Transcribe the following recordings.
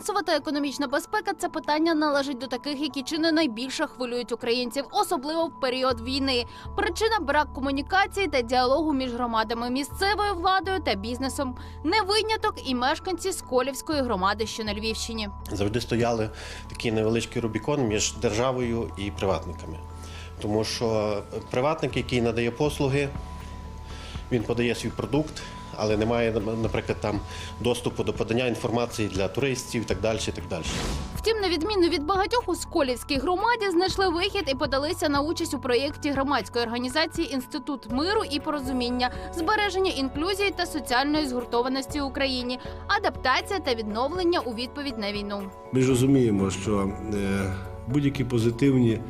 Фінансова та економічна безпека це питання належить до таких, які чи не найбільше хвилюють українців, особливо в період війни. Причина брак комунікації та діалогу між громадами, місцевою владою та бізнесом. Не виняток і мешканці Сколівської громади, що на Львівщині. завжди стояли такий невеличкий Рубікон між державою і приватниками. Тому що приватник, який надає послуги, він подає свій продукт, але немає, наприклад, там доступу до подання інформації для туристів і так далі. І так далі. Втім, на відміну від багатьох у Сколівській громаді знайшли вихід і подалися на участь у проєкті громадської організації Інститут миру і порозуміння, збереження інклюзії та соціальної згуртованості в Україні, адаптація та відновлення у відповідь на війну. Ми ж розуміємо, що е, будь-які позитивні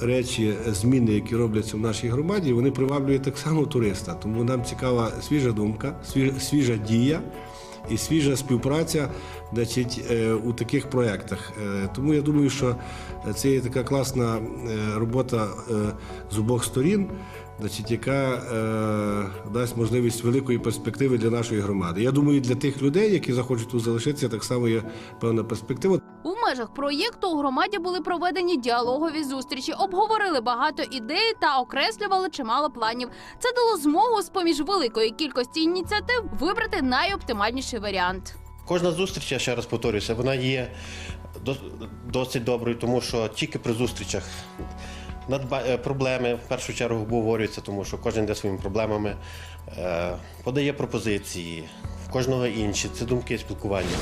речі, зміни, які робляться в нашій громаді, вони приваблюють так само туриста. Тому нам цікава свіжа думка, свіжа, дія і свіжа співпраця значить, е, у таких проєктах. Е, Тому я думаю, що це є така класна е, робота е, з обох сторін. Значить, яка е, дасть можливість великої перспективи для нашої громади. Я думаю, для тих людей, які захочуть тут залишитися, так само є певна перспектива. Межах проєкту у громаді були проведені діалогові зустрічі, обговорили багато ідей та окреслювали чимало планів. Це дало змогу з поміж великої кількості ініціатив вибрати найоптимальніший варіант. Кожна зустріч, я ще раз повторюся, вона є досить доброю, тому що тільки при зустрічах е, проблеми в першу чергу обговорюються, тому що кожен йде своїми проблемами, е, подає пропозиції, в кожного інші. Це думки і спілкування.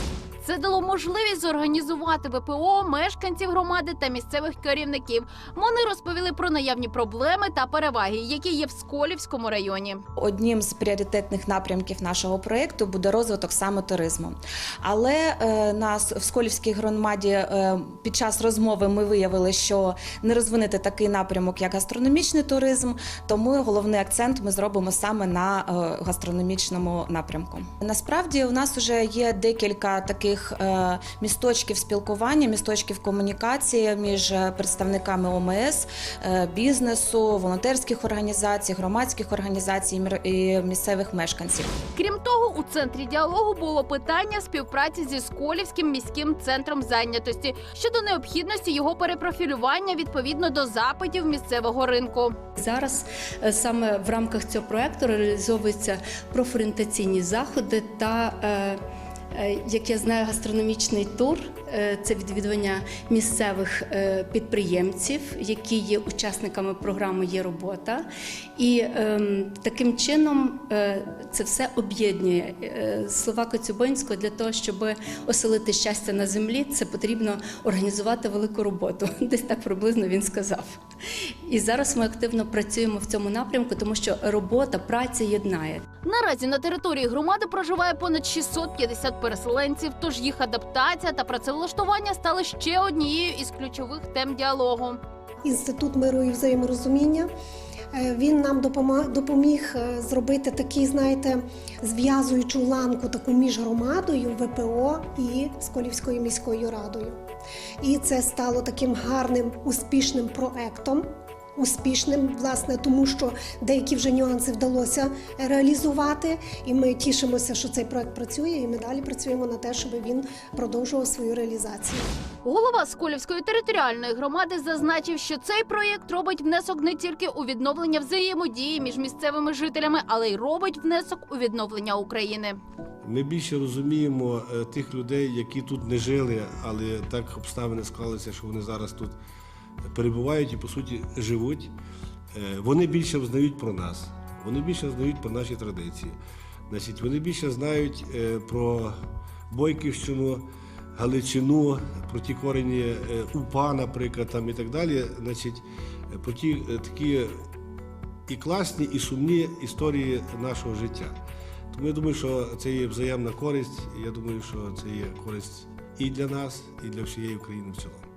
Це дало можливість зорганізувати ВПО мешканців громади та місцевих керівників. Вони розповіли про наявні проблеми та переваги, які є в Сколівському районі. Одним з пріоритетних напрямків нашого проєкту буде розвиток саме туризму. Але е, нас в Сколівській громаді е, під час розмови ми виявили, що не розвинути такий напрямок, як гастрономічний туризм, тому головний акцент ми зробимо саме на е, гастрономічному напрямку. Насправді у нас вже є декілька таких е, місточків спілкування, місточків комунікації між е, представниками ОМС, е, бізнесу, волонтерських організацій, громадських організацій і місцевих мешканців. Крім того, у центрі діалогу було питання співпраці зі Сколівським міським центром зайнятості щодо необхідності його перепрофілювання відповідно до запитів місцевого ринку. Зараз саме в рамках цього проекту реалізовуються профорієнтаційні заходи та, е, як я знаю, гастрономічний тур. Е, Це відвідування місцевих е, підприємців, які є учасниками програми Є робота, і ем, таким чином е, це все об'єднує Е, слова Коцюбинського для того, щоб оселити щастя на землі. Це потрібно організувати велику роботу. Десь так приблизно він сказав. І зараз ми активно працюємо в цьому напрямку, тому що робота, праця єднає. Наразі на території громади проживає понад 650 переселенців, тож їх адаптація та працевлаштування стали ще однією із ключових тем діалогу. Інститут миру і взаєморозуміння. Е, Він нам допоміг е, зробити такий, знаєте, зв'язуючу ланку таку між громадою, ВПО і Сколівською міською радою. І це стало таким гарним, успішним проектом. Успішним, власне, тому що деякі вже нюанси вдалося реалізувати, і ми тішимося, що цей проект працює, і ми далі працюємо на те, щоб він продовжував свою реалізацію. Голова Сколівської територіальної громади зазначив, що цей проєкт робить внесок не тільки у відновлення взаємодії між місцевими жителями, але й робить внесок у відновлення України. Ми більше розуміємо е, тих людей, які тут не жили, але так обставини склалися, що вони зараз тут перебувають і по суті живуть. Е, Вони більше знають про нас, вони більше знають про наші традиції. Значить, вони більше знають е, про Бойківщину, Галичину, про ті корені е, УПА, наприклад, там і так далі. Значить, про ті такі і класні, і сумні історії нашого життя. Тому я думаю, що це є взаємна користь. Я думаю, що це є користь і для нас, і для всієї України в цілому.